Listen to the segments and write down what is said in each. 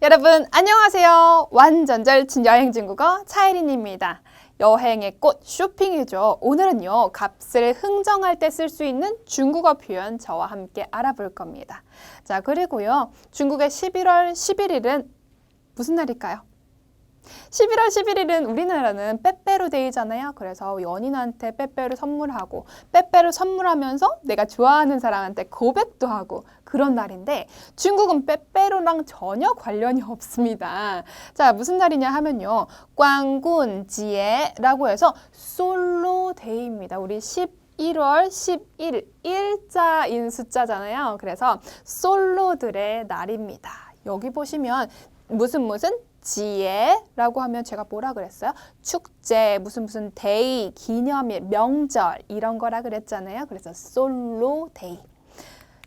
여러분 안녕하세요. 완전 절친 여행 중국어 차이린입니다. 여행의 꽃 쇼핑이죠. 오늘은요 값을 흥정할 때 쓸 수 있는 중국어 표현 저와 함께 알아볼 겁니다. 자 그리고요 중국의 11월 11일은 무슨 날일까요? 11월 11일은 우리나라는 빼빼로 데이잖아요. 그래서 연인한테 빼빼로 선물하고 빼빼로 선물하면서 내가 좋아하는 사람한테 고백도 하고 그런 날인데 중국은 빼빼로랑 전혀 관련이 없습니다. 자, 무슨 날이냐 하면요. 꽝군지에라고 해서 솔로데이입니다. 우리 11월 11일 일자인 숫자잖아요. 그래서 솔로들의 날입니다. 여기 보시면 무슨 무슨 지혜라고 하면 제가 뭐라 그랬어요? 축제, 무슨 무슨 데이, 기념일, 명절 이런 거라 그랬잖아요. 그래서 솔로 데이.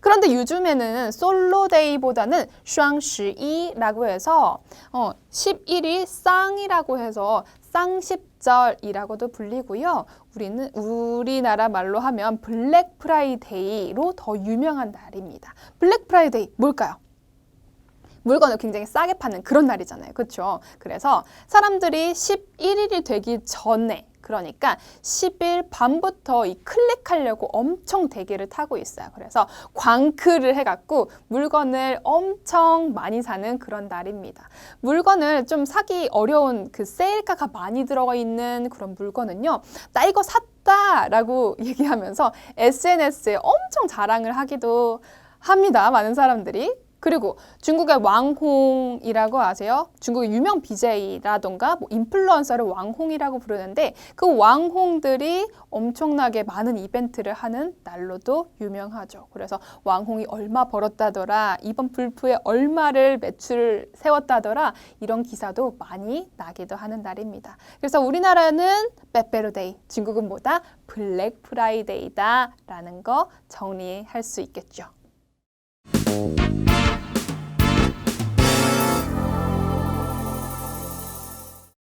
그런데 요즘에는 솔로 데이보다는 샹시이라고 해서 어, 11일 쌍이라고 해서 쌍십절이라고도 불리고요. 우리는 우리나라 말로 하면 블랙 프라이데이로 더 유명한 날입니다. 블랙 프라이데이 뭘까요? 물건을 굉장히 싸게 파는 그런 날이잖아요. 그렇죠? 그래서 사람들이 11일이 되기 전에 그러니까 10일 밤부터 이 클릭하려고 엄청 대기를 타고 있어요. 그래서 광클을 해갖고 물건을 엄청 많이 사는 그런 날입니다. 물건을 좀 사기 어려운 그 세일가가 많이 들어가 있는 그런 물건은요. 나 이거 샀다 라고 얘기하면서 SNS에 엄청 자랑을 하기도 합니다. 많은 사람들이. 그리고 중국의 왕홍이라고 아세요? 중국의 유명 BJ라던가 뭐 인플루언서를 왕홍이라고 부르는데 그 왕홍들이 엄청나게 많은 이벤트를 하는 날로도 유명하죠. 그래서 왕홍이 얼마 벌었다더라, 이번 불프에 얼마를 매출을 세웠다더라 이런 기사도 많이 나기도 하는 날입니다. 그래서 우리나라는 빼빼로데이, 중국은 뭐다? 블랙 프라이데이다라는 거 정리할 수 있겠죠.